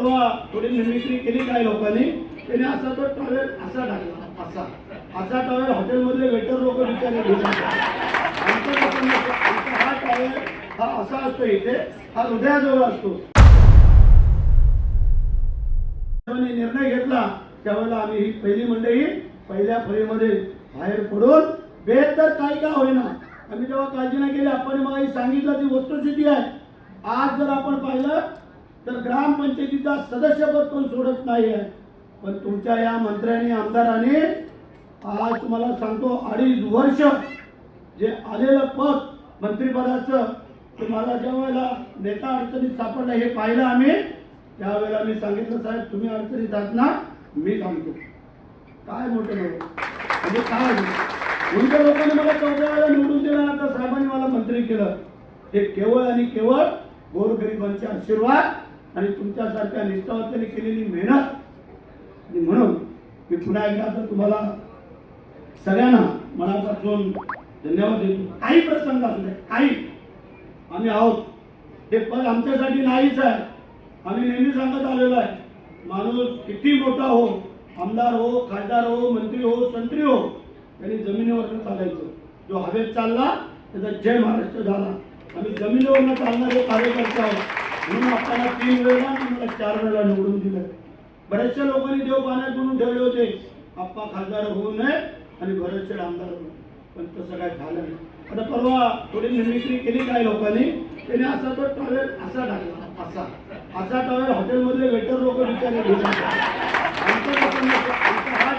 थोडी मिमिक्री केली काय लोकांनी? त्याने असा तो टॉवेल असा टाकला असा. असा टॉवेल हॉटेलमधले वेटर लोक विचारले हा टॉवेल हा असा असतो इथे. हा हृदयाजवळ असतो. निर्णय घेतला त्यावेळेला आम्ही ही पहिली मंडळी पहिल्या फळीमध्ये बाहेर पडून बेहतर काही का होईना. आम्ही तेव्हा काळजी नाही केली आपण मला सांगितलं ती वस्तुस्थिती आहे. आज जर आपण पाहिलं तर ग्रामपंचायतीचा सदस्यपद पण सोडत नाही आहे. पण तुमच्या या मंत्र्याने आमदाराने आज तुम्हाला सांगतो अडीच वर्ष जे आलेलं पद मंत्रिपदाचं ते मला ज्या वेळेला नेता अडचणीत सापडला हे पाहिलं आम्ही त्यावेळेला मी सांगितलं साहेब तुम्ही अडचणीत जात ना मी सांगतो काय मोठं नव्हतं म्हणजे काय? तुमच्या लोकांनी मला चौदा वेळा निवडून दिला आता साहेबांनी मला मंत्री केलं. हे केवळ आणि केवळ गोरगरिबांचे आशीर्वाद आणि तुमच्यासारख्या निष्ठावतेने केलेली मेहनत. आणि म्हणून मी पुन्हा एकदा तर तुम्हाला सगळ्यांना मनापासून धन्यवाद देतो. काही प्रसंग असले काही. आम्ही आहोत. हे पद आमच्यासाठी नाहीच आहे. आम्ही नेहमी सांगत आलेलो आहे. माणूस किती मोठा हो आमदार हो खासदार हो मंत्री हो संत्री हो त्यांनी जमिनीवरनं चालायचं. जो हवेत चालला त्याचा जय महाराष्ट्र झाला. आम्ही जमिनीवरनं चालणारे कार्यकर्ते आहोत. म्हणून आपल्याला तीन वेळेला तुम्हाला चार वेळेला निवडून दिलं. बऱ्याचशा लोकांनी देव पाण्यात म्हणून ठेवले होते. आप्पा खासदार होऊ नये आणि बरेचसे आमदार होऊ पण तसं काय झालं नाही. आता परवा थोडी मिमिक्री केली काही लोकांनी? त्याने असा तो टॉयलेट असा टाकला. असा. असा टॉयलेट हॉटेलमधले वेटर लोक विचारले आमचा हा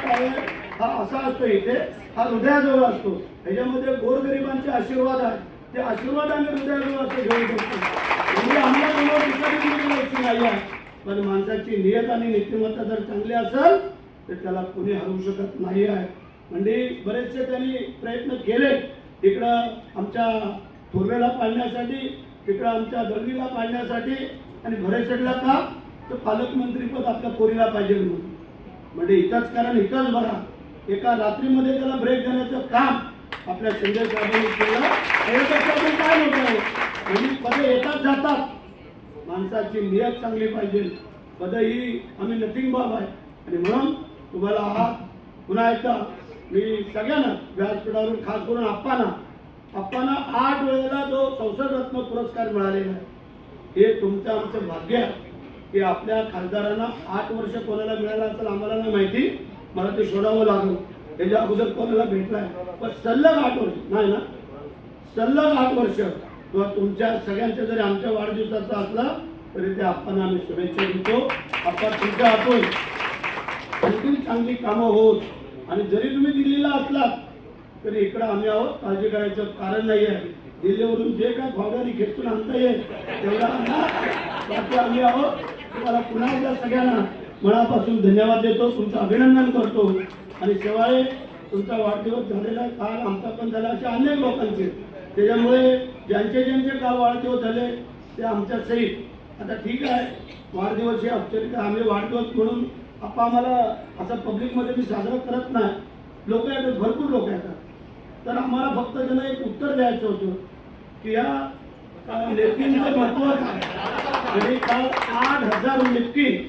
हा असा असतो इथे. हा हृदयाजवळ असतो. ह्याच्यामध्ये गोरगरिबांचे आशीर्वाद आहेत. ते आशीर्वाद आम्ही हृदयाजवळ असतो घेऊ शकतो म्हणजे आम्हाला कोणावर विचारायची गरज नाही आहे पण माणसाची नियत आणि नीतिमत्ता जर चांगली असेल तर त्याला कोणी हरवू शकत नाही आहे. म्हणजे बरेचसे त्यांनी प्रयत्न केले. इकडं आमच्या थोरवेला पाडण्यासाठी तिकडं आमच्या दळवीला पाडण्यासाठी आणि भरेसडला का तर पालकमंत्रीपद आपल्या पोरीला पाहिजे म्हणून. म्हणजे इथंच कारण इथंच बघा एका रात्रीमध्ये त्याला ब्रेक देण्याचं काम आपल्या संजय साहेबांनी केलं. काय मोठं म्हणजे पदे येतात जातात. माणसाची नियत चांगली पाहिजे. पद ही आम्ही नथिंग बाब आहे. आणि म्हणून तुम्हाला हा पुन्हा एकदा मी सगळ्यांना व्यासपीठावरून खास करून आप्पांना आप्पांना आठ वेळेला जो संसदरत्न पुरस्कार मिळालेला आहे हे तुमचं आमचं भाग्य आहे. की आपल्या खासदारांना आठ वर्ष कोणाला मिळालं असेल आम्हाला नाही माहिती. मला ते शोधावं लागलं. त्याच्या अगोदर कोणाला भेटलाय? पण सल्लग आठ वर्ष नाही ना? सल्लग आठ वर्ष. किंवा तुमच्या सगळ्यांच्या जरी आमच्या वाढदिवसाचा असला तरी ते आपण आम्ही शुभेच्छा देतो. आपण तुमच्या हातून आणखी चांगली कामं होत. आणि जरी तुम्ही दिल्लीला असलात तरी इकडं आम्ही आहोत. काळजी करायचं कारण नाही आहे. दिल्लीवरून जे काय भावगाडी खेचून आणता येईल तेवढा बाकी आम्ही आहोत. तुम्हाला पुन्हा एकदा सगळ्यांना मनापासून धन्यवाद देतो. तुमचं अभिनंदन करतो. आणि शिवाय तुमचा वाढदिवस झालेला काल आमचा पण झाला असे अनेक लोकांचे. त्याच्यामुळे ज्यांचे ज्यांचे काल वाढदिवस झाले ते आमच्या सहित. आता ठीक आहे वाढदिवस हे औपचारिक आम्ही वाढदिवस म्हणून आपा आम्हाला असं पब्लिकमध्ये मी साजरा करत नाही. लोक येतात भरपूर लोक येतात. तर आम्हाला फक्त त्यांना एक उत्तर द्यायचं होतं की या अं, नेपकिनचं महत्त्व काय? म्हणजे काल आठ हजार नेपकिन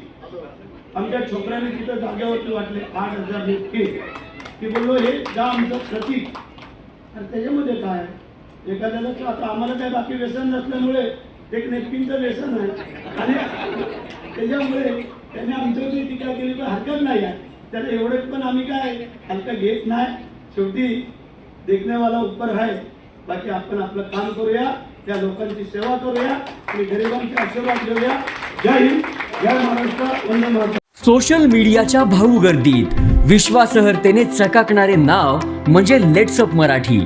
आमच्या छोकऱ्यांनी तिथं जागेवरती वाटले आठ हजार नेपकिन. की बोललो हे जा आमचं प्रतीक. तर त्याच्यामध्ये काय एखाद्याला तर आता आम्हाला काय बाकी व्यसन नसल्यामुळे एक नेपकिनचं व्यसन आहे. आणि त्याच्यामुळे त्यांनी आमच्यावरती टीका केली तर हरकत नाही आहे त्याला एवढे पण आम्ही काय हलकं घेत नाही. शेवटी देखण्यावाला उपर आहे. बाकी आपण आपलं काम करूया त्या लोकांची सेवा करूया आणि गरिबांचे आशीर्वाद घेऊया. जय हिंद जय महाराष्ट्र वंदे महाराष्ट्र सोशल मीडियाच्या भाऊ गर्दीत विश्वासहर्तेने चकाकणारे नाव म्हणजे लेट्सअप मराठी.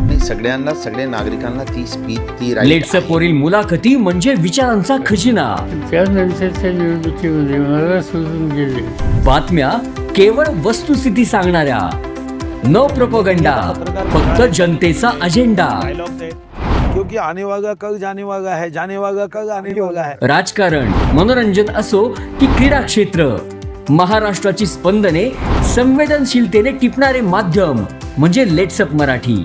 नाही सगळ्यांना सगळ्या नागरिकांना ती स्पीच ती right लेट्सअप आहे. वरील मुलाखती म्हणजे विचारांचा खजिना. त्यानंतरच्या निवडणुकीमध्ये मला सोडून गेले. बातम्या केवळ वस्तुस्थिती सांगणाऱ्या. न प्रपोगंडा फक्त जनतेचा अजेंडा क्योंकि आने वाला कल जाने वाला है जाने वाला कल आने वाला है. राजकारण मनोरंजन असो की क्रीडा क्षेत्र. महाराष्ट्राची स्पंदने संवेदनशीलतेने टिपणारे माध्यम म्हणजे लेट्सअप मराठी.